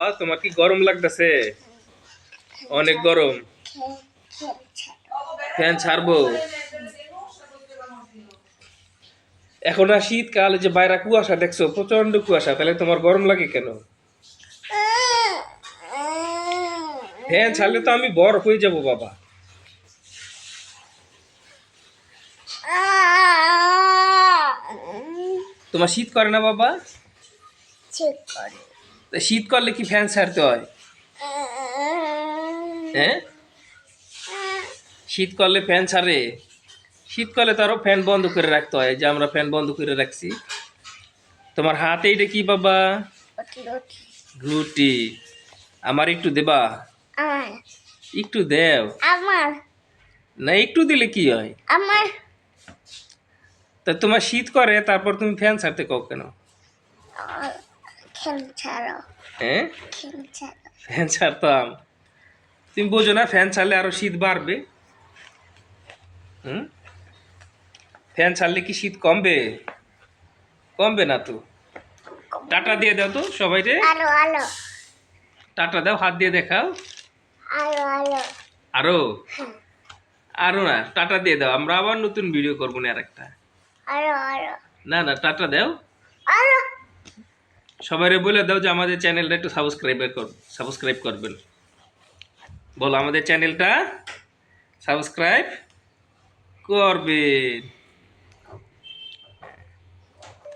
তোমার কি গরম লাগতেছে? অনেক গরম। ফ্যান ছাড়বো। এখন আর শীতকাল যে বাইরে কুয়াশা দেখছ প্রচণ্ড কুয়াশা, তাহলে তোমার গরম লাগে কেন? ফ্যান ছাড়লে তো আমি বরফ হয়ে যাব, বাবা। তোমার শীত করে না, বাবা? ঠিক করে। তা শীত করলে কি ফ্যান ছাড়তে হয়? হ্যাঁ? শীত করলে ফ্যান ছাড়ে। শীতকালে তো আরও ফ্যান বন্ধ করে রাখতে হয় যে আমরা ফ্যান বন্ধ করে রাখছি। তোমার হাতে এটা কি বাবা? রুটি আমার একটু দেবা? একটু দেও। আমার। না একটু দিলে কি হয়? আমার। তা তোমার শীত করে তারপর তুমি ফ্যান ছাড়তে কও কেন? ছাড়ো। হ্যাঁ? ফ্যান ছাড়তাম। তুমি বোঝো না ফ্যান ছাড়লে আরও শীত বাড়বে। হুম? ফ্যান ছাড়লে কি শীত কমবে? কমবে না তো। টাটা দিয়ে দাও তো সবাই রে। টাটা দাও হাত দিয়ে দেখাও। আলো আলো। আরও? আরও না টাটা দিয়ে দাও। আমরা আবার নতুন ভিডিও করব না আর একটা। না না টাটা দাও। সবাই বলে দাও যে আমাদের চ্যানেলটা একটু সাবস্ক্রাইব কর, সাবস্ক্রাইব করবেন। বলো, আমাদের চ্যানেলটা সাবস্ক্রাইব করবেন।